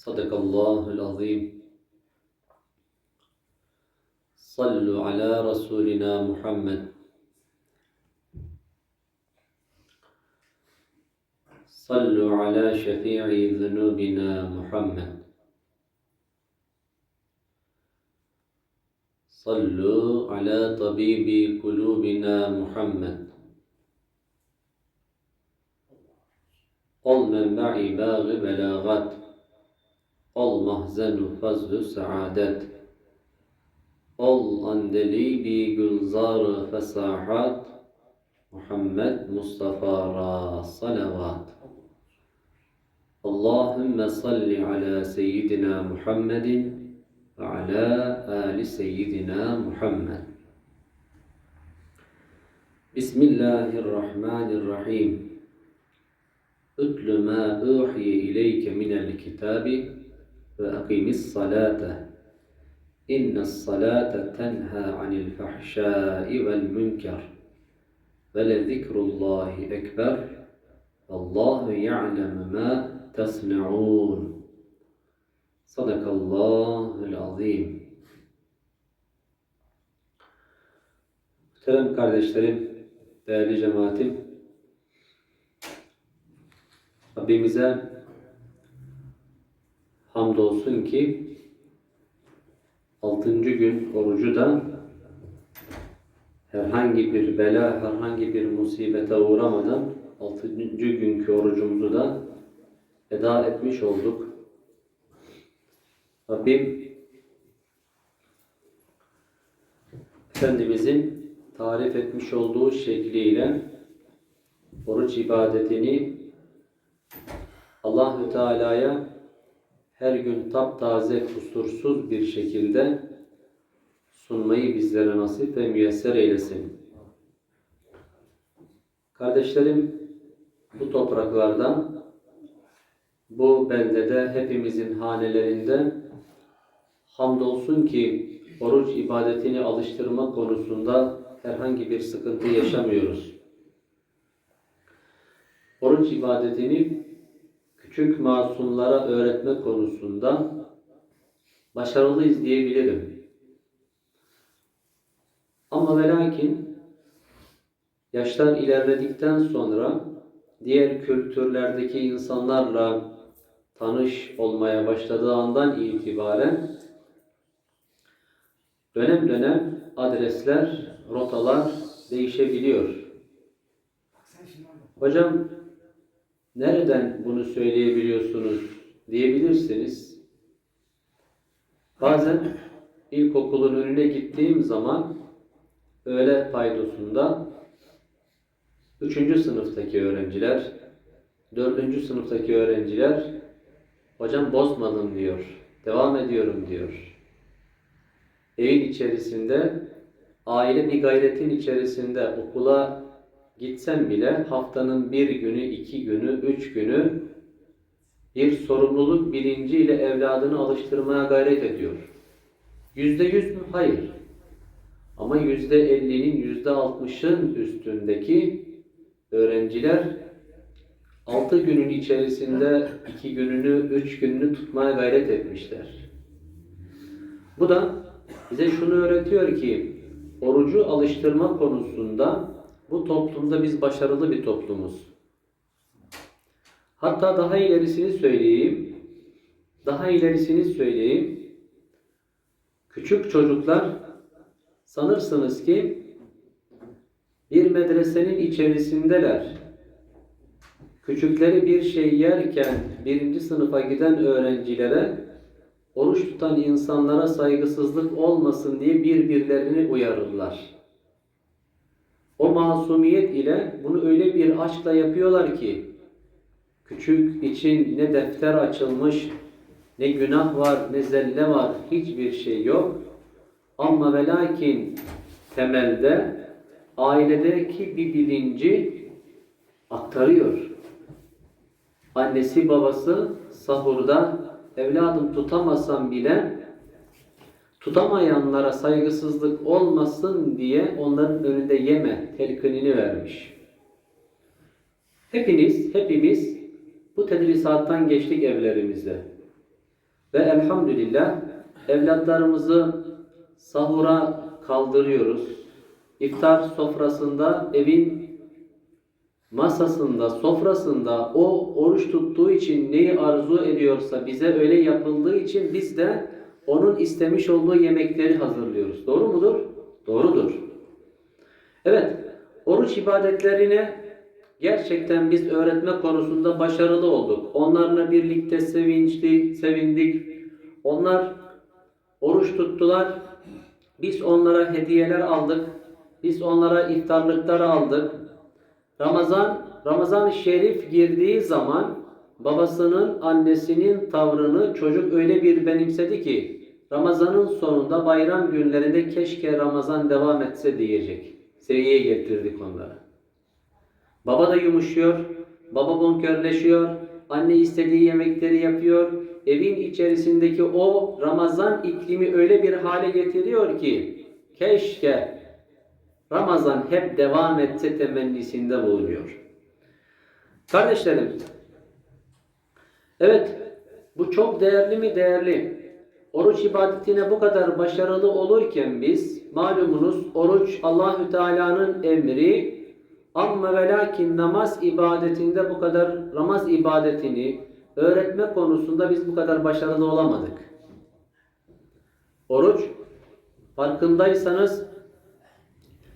صدق الله العظيم. صلوا على رسولنا محمد. صلوا على شفيع ذنوبنا محمد. صلوا على طبيب قلوبنا محمد. قل منبع باغ بلاغات. Allah zenu fazlu saadet. Ol andelibi gülzarı fesahat. Muhammed Mustafa'ra salavat. Allahümme salli ala seyyidina Muhammedin ve ala ali seyyidina Muhammed. Bismillahirrahmanirrahim. Ütlü ma uhiye ileyke minel kitabi وأقم الصلاة. إن الصلاة تنهى عن الفحشاء والمنكر ولذكر الله أكبر والله يعلم ما تصنعون. صدق الله العظيم. Muhterem kardeşlerim, değerli cemaatim, Rabbimize hamdolsun ki altıncı gün orucu da herhangi bir bela, herhangi bir musibete uğramadan altıncı günkü orucumuzu da eda etmiş olduk. Rabbim Efendimizin tarif etmiş olduğu şekliyle oruç ibadetini Allahü Teala'ya her gün taptaze, kusursuz bir şekilde sunmayı bizlere nasip ve müyesser eylesin. Kardeşlerim, bu topraklardan, bu beldede, hepimizin hanelerinde hamdolsun ki oruç ibadetini alıştırma konusunda herhangi bir sıkıntı yaşamıyoruz. Oruç ibadetini küçük masumlara öğretme konusunda başarılıyız diyebilirim. Ama ve lakin yaşlar ilerledikten sonra diğer kültürlerdeki insanlarla tanış olmaya başladığı andan itibaren dönem dönem adresler, rotalar değişebiliyor. Hocam nereden bunu söyleyebiliyorsunuz diyebilirsiniz. Bazen ilkokulun önüne gittiğim zaman öğle paydosunda üçüncü sınıftaki öğrenciler, dördüncü sınıftaki öğrenciler hocam bozmadım diyor, devam ediyorum diyor. Evin içerisinde, aile bir gayretin içerisinde okula gitsem bile haftanın bir günü, iki günü, üç günü bir sorumluluk bilinciyle evladını alıştırmaya gayret ediyor. Yüzde yüz mü? Hayır. Ama yüzde ellinin, yüzde altmışın üstündeki öğrenciler altı günün içerisinde iki gününü, üç gününü tutmaya gayret etmişler. Bu da bize şunu öğretiyor ki orucu alıştırma konusunda bu toplumda biz başarılı bir toplumuz. Hatta daha ilerisini söyleyeyim. Daha ilerisini söyleyeyim. Küçük çocuklar sanırsınız ki bir medresenin içerisindeler. Küçükleri bir şey yerken birinci sınıfa giden öğrencilere oruç tutan insanlara saygısızlık olmasın diye birbirlerini uyarırlar. O masumiyet ile bunu öyle bir aşkla yapıyorlar ki küçük için ne defter açılmış, ne günah var, ne zelle var, hiçbir şey yok. Ama ve lakin temelde ailedeki bir bilinci aktarıyor. Annesi babası sahurda evladım tutamasan bile tutamayanlara saygısızlık olmasın diye onların önünde yeme telkinini vermiş. Hepiniz, hepimiz bu tedrisattan geçtik evlerimize. Ve elhamdülillah evlatlarımızı sahura kaldırıyoruz. İftar sofrasında evin masasında, sofrasında o oruç tuttuğu için neyi arzu ediyorsa bize öyle yapıldığı için biz de onun istemiş olduğu yemekleri hazırlıyoruz. Doğru mudur? Doğrudur. Evet, oruç ibadetlerine gerçekten biz öğretme konusunda başarılı olduk. Onlarla birlikte sevinçli, sevindik. Onlar oruç tuttular. Biz onlara hediyeler aldık. Biz onlara iftarlıklar aldık. Ramazan, Ramazan-ı Şerif girdiği zaman babasının, annesinin tavrını çocuk öyle bir benimsedi ki Ramazan'ın sonunda bayram günlerinde keşke Ramazan devam etse diyecek. Seviyeye getirdik onları. Baba da yumuşuyor, baba bonkörleşiyor, anne istediği yemekleri yapıyor. Evin içerisindeki o Ramazan iklimi öyle bir hale getiriyor ki keşke Ramazan hep devam etse temennisinde bulunuyor. Kardeşlerim, evet bu çok değerli mi? Değerli. Oruç ibadetine bu kadar başarılı olurken biz malumunuz oruç Allahü Teala'nın emri ama ve lakin namaz ibadetinde bu kadar namaz ibadetini öğretme konusunda biz bu kadar başarılı olamadık. Oruç farkındaysanız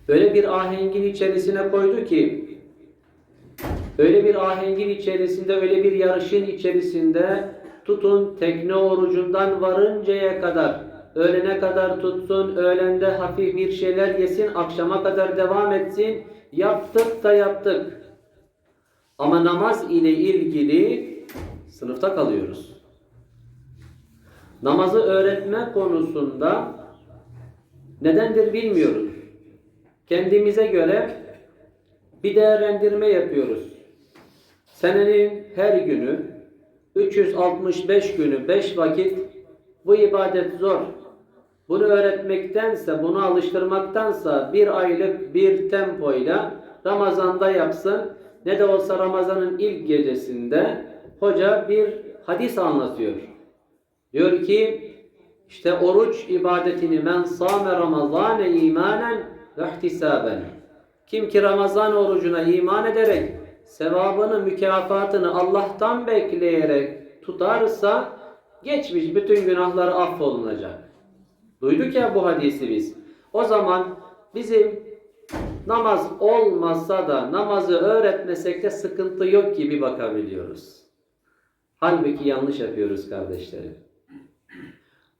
öyle bir ahengin içerisine koydu ki öyle bir ahengin içerisinde öyle bir yarışın içerisinde tutun tekne orucundan varıncaya kadar öğlene kadar tutsun öğlende hafif bir şeyler yesin akşama kadar devam etsin. Yaptık da yaptık. Ama namaz ile ilgili sınıfta kalıyoruz. Namazı öğretme konusunda nedendir bilmiyoruz. Kendimize göre bir değerlendirme yapıyoruz. Senenin her günü 365 günü 5 vakit bu ibadet zor. Bunu öğretmektense, bunu alıştırmaktansa bir aylık bir tempoyla Ramazan'da yapsın. Ne de olsa Ramazan'ın ilk gecesinde hoca bir hadis anlatıyor. Diyor ki işte oruç ibadetini men sâme ramazâne imanen ve ihtisaben. Kim ki Ramazan orucuna iman ederek sevabını, mükafatını Allah'tan bekleyerek tutarsa geçmiş bütün günahları affolunacak. Duyduk ya bu hadisi biz. O zaman bizim namaz olmasa da namazı öğretmesek de sıkıntı yok gibi bakabiliyoruz. Halbuki yanlış yapıyoruz kardeşlerim.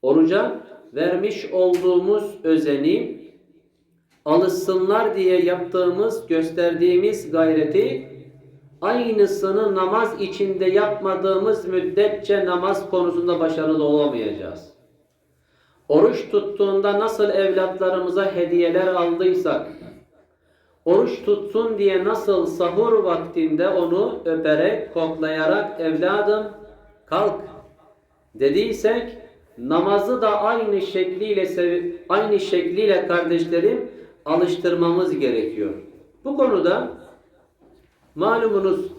Oruca vermiş olduğumuz özeni alışsınlar diye yaptığımız, gösterdiğimiz gayreti aynısını namaz içinde yapmadığımız müddetçe namaz konusunda başarılı olamayacağız. Oruç tuttuğunda nasıl evlatlarımıza hediyeler aldıysak, oruç tutsun diye nasıl sahur vaktinde onu öperek, koklayarak evladım kalk dediysek, namazı da aynı şekliyle aynı şekliyle kardeşlerim alıştırmamız gerekiyor. Bu konuda malumunuz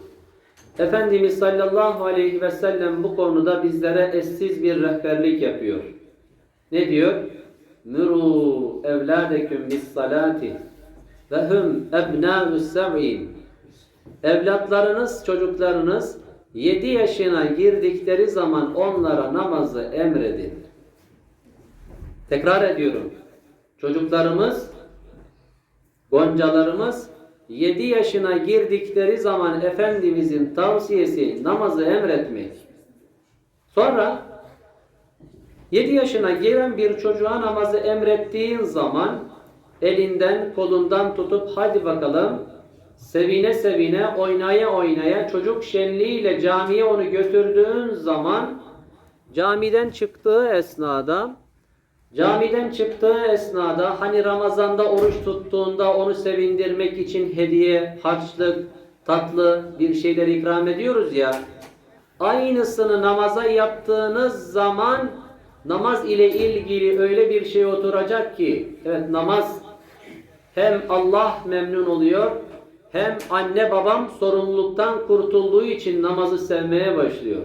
Efendimiz sallallahu aleyhi ve sellem bu konuda bizlere eşsiz bir rehberlik yapıyor. Ne diyor? Nuru evladeküm bis salati ve hum ebnâ'us sev'in Evlatlarınız, çocuklarınız 7 yaşına girdikleri zaman onlara namazı emredin. Tekrar ediyorum. Çocuklarımız Goncalarımız 7 yaşına girdikleri zaman Efendimizin tavsiyesi namazı emretmek. Sonra 7 yaşına giren bir çocuğa namazı emrettiğin zaman elinden kolundan tutup hadi bakalım sevine sevine, oynaya oynaya, çocuk şenliğiyle camiye onu götürdüğün zaman camiden çıktığı esnada camiden çıktığı esnada hani Ramazan'da oruç tuttuğunda onu sevindirmek için hediye, harçlık, tatlı bir şeyler ikram ediyoruz ya. Aynısını namaza yaptığınız zaman namaz ile ilgili öyle bir şey oturacak ki evet namaz hem Allah memnun oluyor hem anne babam sorumluluktan kurtulduğu için namazı sevmeye başlıyor.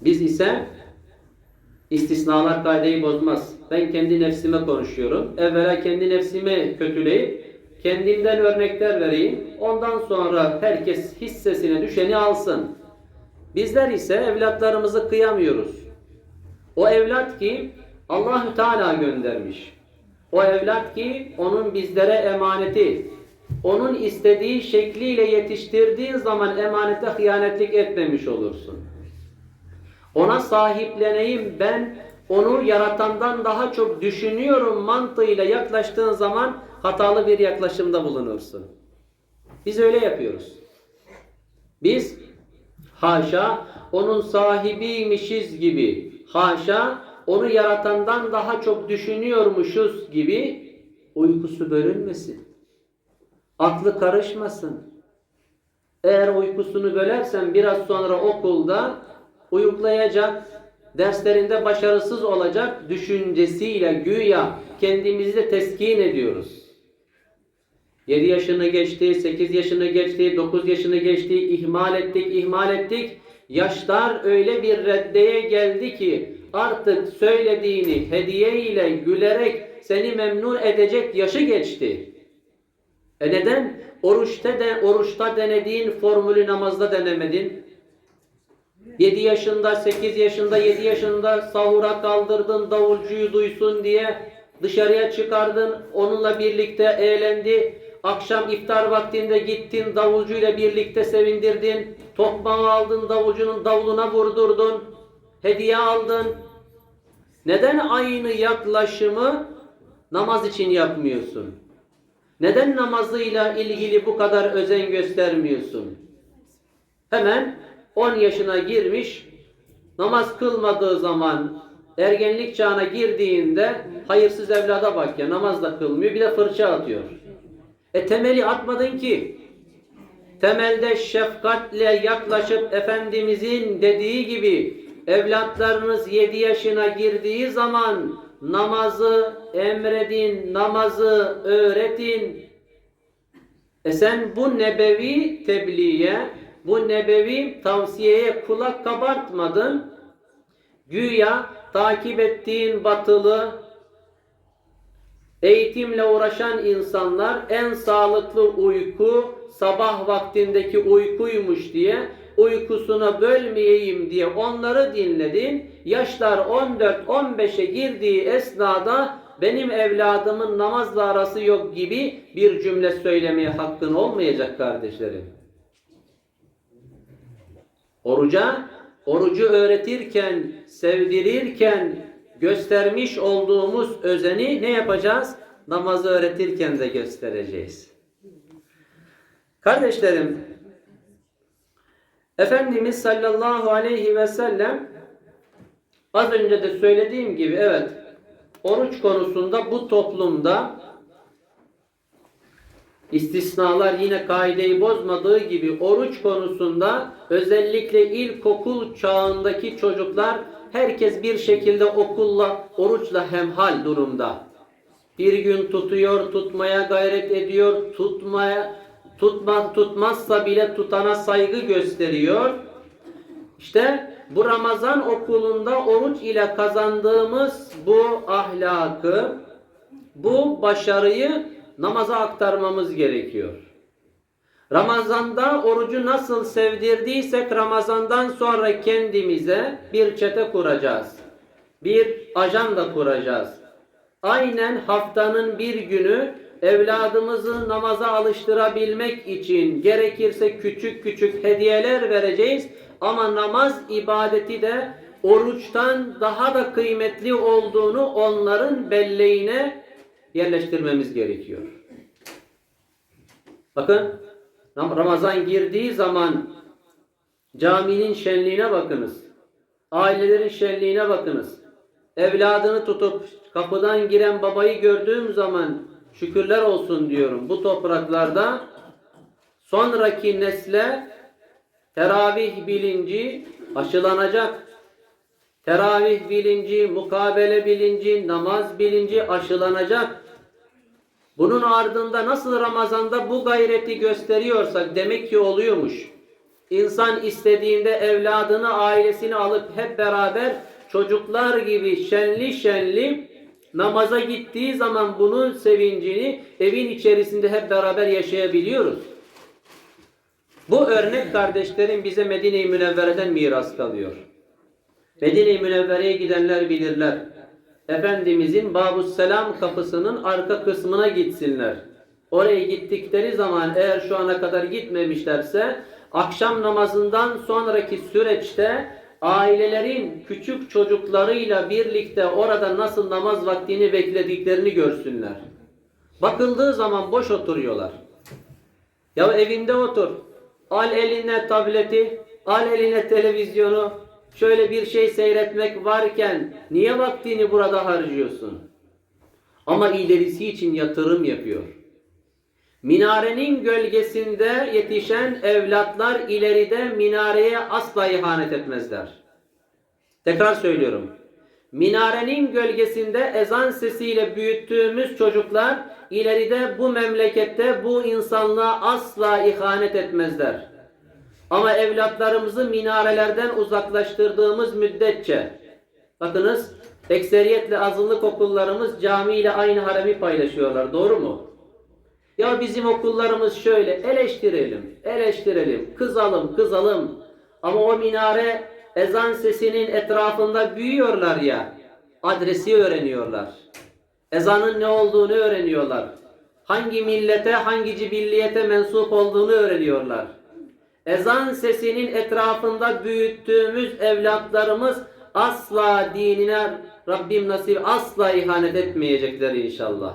Biz ise istisnalar kaideyi bozmaz. Ben kendi nefsime konuşuyorum. Evvela kendi nefsimi kötüleyip kendimden örnekler vereyim. Ondan sonra herkes hissesine düşeni alsın. Bizler ise evlatlarımızı kıyamıyoruz. O evlat ki Allahü Teala göndermiş. O evlat ki onun bizlere emaneti. Onun istediği şekliyle yetiştirdiğin zaman emanete hıyanetlik etmemiş olursun. Ona sahipleneyim ben onu yaratandan daha çok düşünüyorum mantığıyla yaklaştığın zaman hatalı bir yaklaşımda bulunursun. Biz öyle yapıyoruz. Biz haşa onun sahibiymişiz gibi haşa onu yaratandan daha çok düşünüyormuşuz gibi uykusu bölünmesin. Aklı karışmasın. Eğer uykusunu bölersen biraz sonra okulda uyuklayacak, derslerinde başarısız olacak düşüncesiyle güya kendimizi de teskin ediyoruz. 7 yaşını geçti, 8 yaşını geçti, 9 yaşını geçti, ihmal ettik, ihmal ettik. Yaşlar öyle bir reddeye geldi ki artık söylediğini hediye ile gülerek seni memnun edecek yaşı geçti. E neden? Oruçta, de, oruçta denediğin formülü namazda denemedin. 7 yaşında, 8 yaşında, 7 yaşında sahura kaldırdın davulcuyu duysun diye dışarıya çıkardın. Onunla birlikte eğlendi. Akşam iftar vaktinde gittin davulcuyla birlikte sevindirdin. Tokmağı aldın davulcunun davuluna vurdurdun. Hediye aldın. Neden aynı yaklaşımı namaz için yapmıyorsun? Neden namazıyla ilgili bu kadar özen göstermiyorsun? Hemen 10 yaşına girmiş, namaz kılmadığı zaman ergenlik çağına girdiğinde hayırsız evlada bak ya namaz da kılmıyor bir de fırça atıyor. E temeli atmadın ki. Temelde şefkatle yaklaşıp Efendimizin dediği gibi evlatlarınız 7 yaşına girdiği zaman namazı emredin, namazı öğretin. E sen bu nebevi tebliğe, bu nebevi tavsiyeye kulak kabartmadın. Güya takip ettiğin batılı, eğitimle uğraşan insanlar en sağlıklı uyku sabah vaktindeki uykuymuş diye uykusuna bölmeyeyim diye onları dinledin. Yaşlar 14-15'e girdiği esnada benim evladımın namazla arası yok gibi bir cümle söylemeye hakkın olmayacak kardeşlerim. Oruca, orucu öğretirken, sevdirirken göstermiş olduğumuz özeni ne yapacağız? Namazı öğretirken de göstereceğiz. Kardeşlerim, Efendimiz sallallahu aleyhi ve sellem az önce de söylediğim gibi evet oruç konusunda bu toplumda istisnalar yine kaideyi bozmadığı gibi oruç konusunda özellikle ilkokul çağındaki çocuklar herkes bir şekilde okulla, oruçla hemhal durumda. Bir gün tutuyor, tutmaya gayret ediyor, tutmaya tutma, tutmazsa bile tutana saygı gösteriyor. İşte bu Ramazan okulunda oruç ile kazandığımız bu ahlakı, bu başarıyı namaza aktarmamız gerekiyor. Ramazanda orucu nasıl sevdirdiysek Ramazandan sonra kendimize bir çete kuracağız. Bir ajanda kuracağız. Aynen haftanın bir günü evladımızı namaza alıştırabilmek için gerekirse küçük küçük hediyeler vereceğiz. Ama namaz ibadeti de oruçtan daha da kıymetli olduğunu onların belleğine yerleştirmemiz gerekiyor. Bakın Ram- Ramazan girdiği zaman caminin şenliğine bakınız. Ailelerin şenliğine bakınız. Evladını tutup kapıdan giren babayı gördüğüm zaman şükürler olsun diyorum. Bu topraklarda sonraki nesle teravih bilinci aşılanacak. Teravih bilinci, mukabele bilinci, namaz bilinci aşılanacak. Bunun ardında nasıl Ramazan'da bu gayreti gösteriyorsak demek ki oluyormuş. İnsan istediğinde evladını, ailesini alıp hep beraber çocuklar gibi şenli şenli namaza gittiği zaman bunun sevincini evin içerisinde hep beraber yaşayabiliyoruz. Bu örnek kardeşlerim bize Medine-i Münevvere'den miras kalıyor. Medine-i Münevvere'ye gidenler bilirler. Efendimizin Babus Selam kapısının arka kısmına gitsinler. Oraya gittikleri zaman eğer şu ana kadar gitmemişlerse akşam namazından sonraki süreçte ailelerin küçük çocuklarıyla birlikte orada nasıl namaz vaktini beklediklerini görsünler. Bakıldığı zaman boş oturuyorlar. Ya evinde otur. Al eline tableti, al eline televizyonu. Şöyle bir şey seyretmek varken niye vaktini burada harcıyorsun? Ama ilerisi için yatırım yapıyor. Minarenin gölgesinde yetişen evlatlar ileride minareye asla ihanet etmezler. Tekrar söylüyorum. Minarenin gölgesinde ezan sesiyle büyüttüğümüz çocuklar ileride bu memlekette bu insanlığa asla ihanet etmezler. Ama evlatlarımızı minarelerden uzaklaştırdığımız müddetçe bakınız ekseriyetle azınlık okullarımız cami ile aynı haremi paylaşıyorlar. Doğru mu? Ya bizim okullarımız şöyle eleştirelim, eleştirelim, kızalım, kızalım. Ama o minare ezan sesinin etrafında büyüyorlar ya. Adresi öğreniyorlar. Ezanın ne olduğunu öğreniyorlar. Hangi millete, hangi cibilliyete mensup olduğunu öğreniyorlar. Ezan sesinin etrafında büyüttüğümüz evlatlarımız asla dinine Rabbim nasip asla ihanet etmeyecekler inşallah.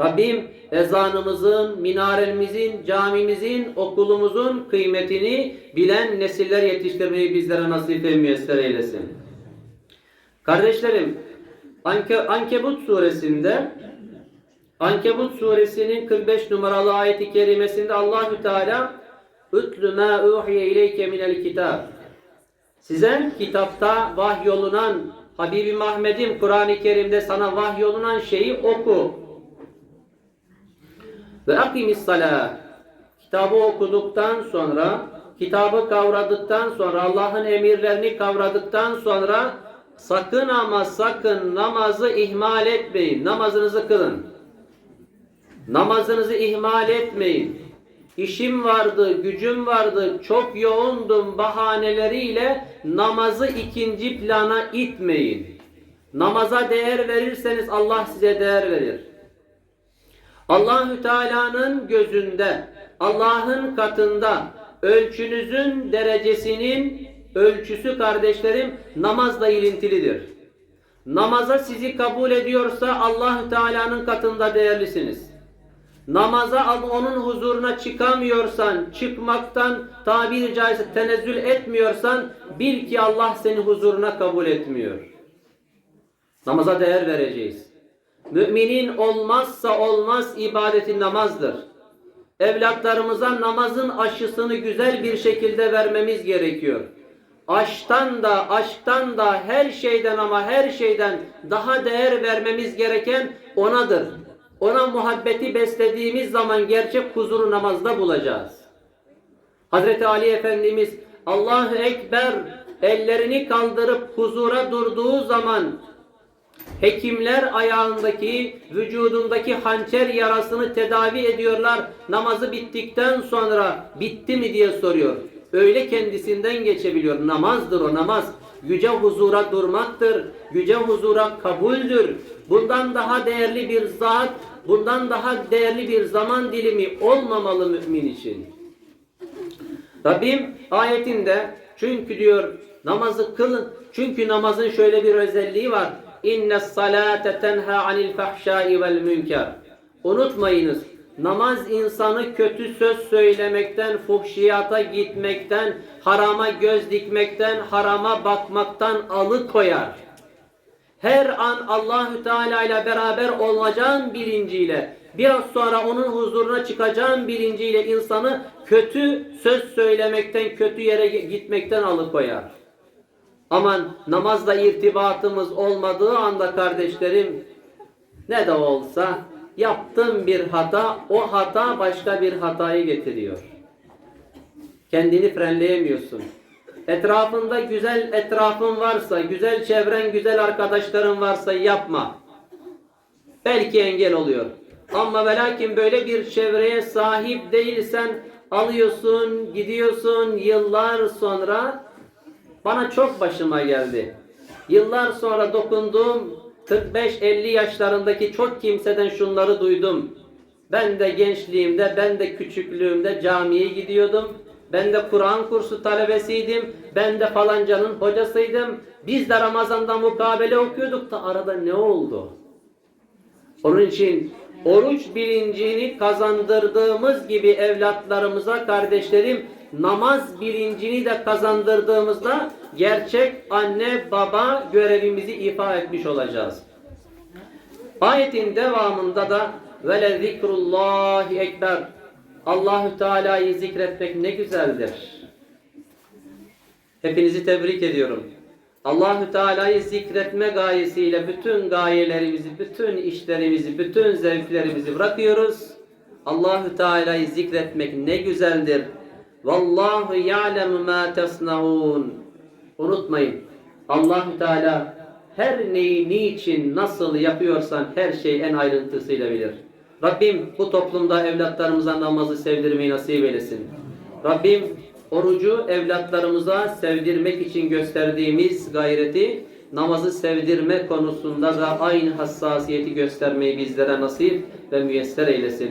Rabbim ezanımızın, minaremizin, camimizin, okulumuzun kıymetini bilen nesiller yetiştirmeyi bizlere nasip ve müyesser eylesin. Kardeşlerim, Anke, Ankebut suresinde Ankebut suresinin 45 numaralı ayeti kerimesinde Allahü Teala "Ütlü ma uhiye ileyke minel kitab." Size kitapta vahyolunan Habibi Ahmet'im Kur'an-ı Kerim'de sana vahyolunan şeyi oku. Ve akimis salah. Kitabı okuduktan sonra, kitabı kavradıktan sonra, Allah'ın emirlerini kavradıktan sonra sakın ama sakın namazı ihmal etmeyin. Namazınızı kılın. Namazınızı ihmal etmeyin. İşim vardı, gücüm vardı, çok yoğundum bahaneleriyle namazı ikinci plana itmeyin. Namaza değer verirseniz Allah size değer verir. Allahü Teala'nın gözünde, Allah'ın katında ölçünüzün derecesinin ölçüsü kardeşlerim namazla ilintilidir. Namaza sizi kabul ediyorsa Allahü Teala'nın katında değerlisiniz. Namaza onun huzuruna çıkamıyorsan, çıkmaktan tabiri caizse tenezzül etmiyorsan bil ki Allah seni huzuruna kabul etmiyor. Namaza değer vereceğiz. Müminin olmazsa olmaz ibadeti namazdır. Evlatlarımıza namazın aşısını güzel bir şekilde vermemiz gerekiyor. Aşktan da, aşktan da her şeyden ama her şeyden daha değer vermemiz gereken onadır. Ona muhabbeti beslediğimiz zaman gerçek huzuru namazda bulacağız. Hazreti Ali Efendimiz Allahu Ekber ellerini kaldırıp huzura durduğu zaman Hekimler ayağındaki, vücudundaki hançer yarasını tedavi ediyorlar. Namazı bittikten sonra bitti mi diye soruyor. Öyle kendisinden geçebiliyor. Namazdır o namaz. Yüce huzura durmaktır. Yüce huzura kabuldür. Bundan daha değerli bir zat, bundan daha değerli bir zaman dilimi olmamalı mümin için. Rabbim ayetinde çünkü diyor namazı kılın. Çünkü namazın şöyle bir özelliği var. İnne salate tenha anil fahşai vel münker. Unutmayınız Namaz insanı kötü söz söylemekten, fuhşiyata gitmekten, harama göz dikmekten, harama bakmaktan alıkoyar. Her an Allahü Teala ile beraber olacağın bilinciyle, biraz sonra onun huzuruna çıkacağın bilinciyle insanı kötü söz söylemekten, kötü yere gitmekten alıkoyar. Aman namazla irtibatımız olmadığı anda kardeşlerim ne de olsa yaptığım bir hata o hata başka bir hatayı getiriyor. Kendini frenleyemiyorsun. Etrafında güzel etrafın varsa, güzel çevren, güzel arkadaşların varsa yapma. Belki engel oluyor. Ama ve lakin böyle bir çevreye sahip değilsen alıyorsun, gidiyorsun yıllar sonra bana çok başıma geldi. Yıllar sonra dokunduğum 45-50 yaşlarındaki çok kimseden şunları duydum. Ben de gençliğimde, ben de küçüklüğümde camiye gidiyordum. Ben de Kur'an kursu talebesiydim. Ben de falancanın hocasıydım. Biz de Ramazan'da mukabele okuyorduk da arada ne oldu? Onun için oruç bilincini kazandırdığımız gibi evlatlarımıza kardeşlerim namaz bilincini de kazandırdığımızda gerçek anne baba görevimizi ifa etmiş olacağız. Ayetin devamında da ve le zikrullahi ekber. Allahü Teala'yı zikretmek ne güzeldir. Hepinizi tebrik ediyorum. Allahü Teala'yı zikretme gayesiyle bütün gayelerimizi, bütün işlerimizi, bütün zevklerimizi bırakıyoruz. Allahü Teala'yı zikretmek ne güzeldir. Vallahu ya'lemu ma tasnaun. Unutmayın. Allahü Teala her neyi niçin nasıl yapıyorsan her şeyi en ayrıntısıyla bilir. Rabbim bu toplumda evlatlarımıza namazı sevdirmeyi nasip eylesin. Rabbim orucu evlatlarımıza sevdirmek için gösterdiğimiz gayreti namazı sevdirme konusunda da aynı hassasiyeti göstermeyi bizlere nasip ve müyesser eylesin.